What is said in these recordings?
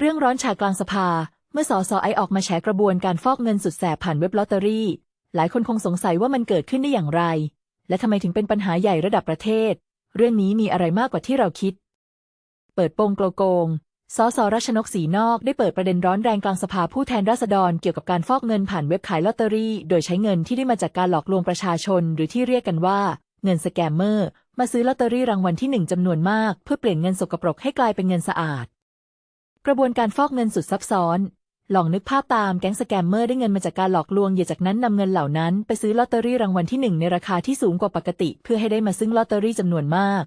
เรื่องร้อนฉากกลางสภา เมื่อสอสอไอออกมาแฉกระบวนการฟอกเงินสุดแสบผ่านเว็บลอตเตอรี่ หลายคนคงสงสัยว่ามันเกิดขึ้นได้อย่างไร และทำไมถึงเป็นปัญหาใหญ่ระดับประเทศ เรื่องนี้มีอะไรมากกว่าที่เราคิด เปิดโปงโกลโกงสสรัชนกสีนอกได้เปิดประเด็นร้อนแรงกลางสภาผู้แทนราษฎรเกี่ยวกับการฟอกเงินผ่านเว็บขายลอตเตอรี่ โดยใช้เงินที่ได้มาจากการหลอกลวงประชาชน หรือที่เรียกกันว่า เงินสแกมเมอร์ มาซื้อลอตเตอรี่รางวัลที่หนึ่งจำนวนมาก เพื่อเปลี่ยนเงินสกปรกให้กลายเป็นเงินสะอาด กระบวนการฟอกเงินสุดซับซ้อน ลองนึกภาพตามแก๊งสแกมเมอร์ได้เงินมาจากการหลอกลวงเหยื่อจากนั้นนำเงินเหล่านั้นไปซื้อลอตเตอรี่รางวัลที่หนึ่งในราคาที่สูงกว่าปกติ เพื่อให้ได้มาซึ่งลอตเตอรี่จำนวนมาก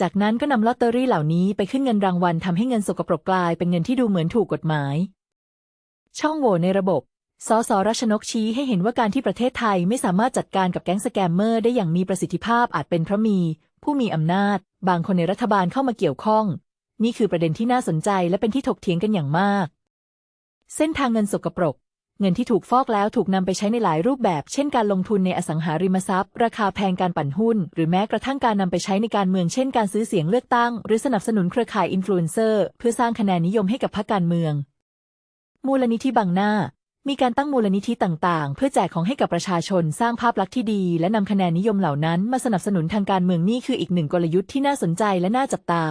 จากนั้นก็นำลอตเตอรี่เหล่านี้ไปขึ้นเงินรางวัลทำให้เงินสกปรกกลายเป็นเงินที่ดูเหมือนถูกกฎหมาย ช่องโหว่ในระบบสสรัชนกชี้ให้เห็นว่าการที่ประเทศไทยไม่สามารถจัดการกับแก๊งสแกมเมอร์ได้อย่างมีประสิทธิภาพอาจเป็นเพราะมี ผู้มีอำนาจ บางคนในรัฐบาลเข้ามาเกี่ยวข้อง นี่คือประเด็นที่น่าสนใจและเป็นที่ถกเถียงกันอย่างมาก เส้นทางเงินสกปรก เงินที่ถูกฟอกแล้วถูกนำไปใช้ในหลายรูปแบบ เช่นการลงทุนในอสังหาริมทรัพย์ ราคาแพงการปั่นหุ้น หรือแม้กระทั่งการนำไปใช้ในการเมือง เช่น การซื้อเสียงเลือกตั้ง หรือสนับสนุนเครือข่ายอินฟลูเอนเซอร์เพื่อสร้างคะแนนนิยมให้กับพรรคการเมือง มูลนิธิบางหน้ามีการตั้งมูลนิธิต่างๆ เพื่อแจกของให้กับประชาชนสร้างภาพลักษณ์ที่ดี และนำคะแนนนิยมเหล่านั้นมาสนับสนุนทางการเมืองนี่คืออีกหนึ่งกลยุทธ์ที่น่าสนใจและน่าจับตา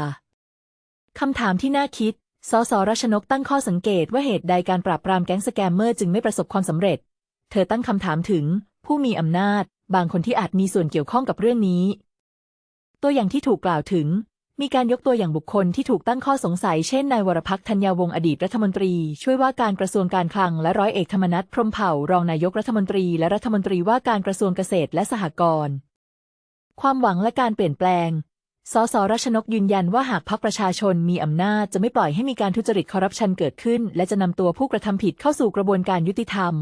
คำถามที่น่าคิด สสรัชนกตั้งข้อสังเกตว่าเหตุใดการปราบปรามแก๊งสแกมเมอร์จึงไม่ประสบความสำเร็จ เธอตั้งคำถามถึง ผู้มีอำนาจ บางคนที่อาจมีส่วนเกี่ยวข้องกับเรื่องนี้ ตัวอย่างที่ถูกกล่าวถึง มีการยกตัวอย่างบุคคลที่ถูกตั้งข้อสงสัย เช่น นายวรพักษ์ธัญญาวงศ์อดีตรัฐมนตรี ช่วยว่าการกระทรวงการคลัง และร้อยเอกธรรมนัฐพรมเผ่ารองนายกรัฐมนตรี และรัฐมนตรีว่าการกระทรวงเกษตรและสหกรณ์ ความหวังและการเปลี่ยนแปลง สสรัชนกยืนยันว่าหากพรรคประชาชนมีอำนาจจะไม่ปล่อยให้มีการทุจริตคอร์รัปชันเกิดขึ้น และจะนำตัวผู้กระทำผิดเข้าสู่กระบวนการยุติธรรม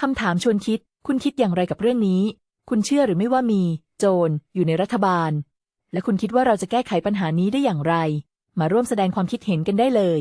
คำถามชวนคิด คุณคิดอย่างไรกับเรื่องนี้ คุณเชื่อหรือไม่ว่ามี โจรอยู่ในรัฐบาล และคุณคิดว่าเราจะแก้ไขปัญหานี้ได้อย่างไร มาร่วมแสดงความคิดเห็นกันได้เลย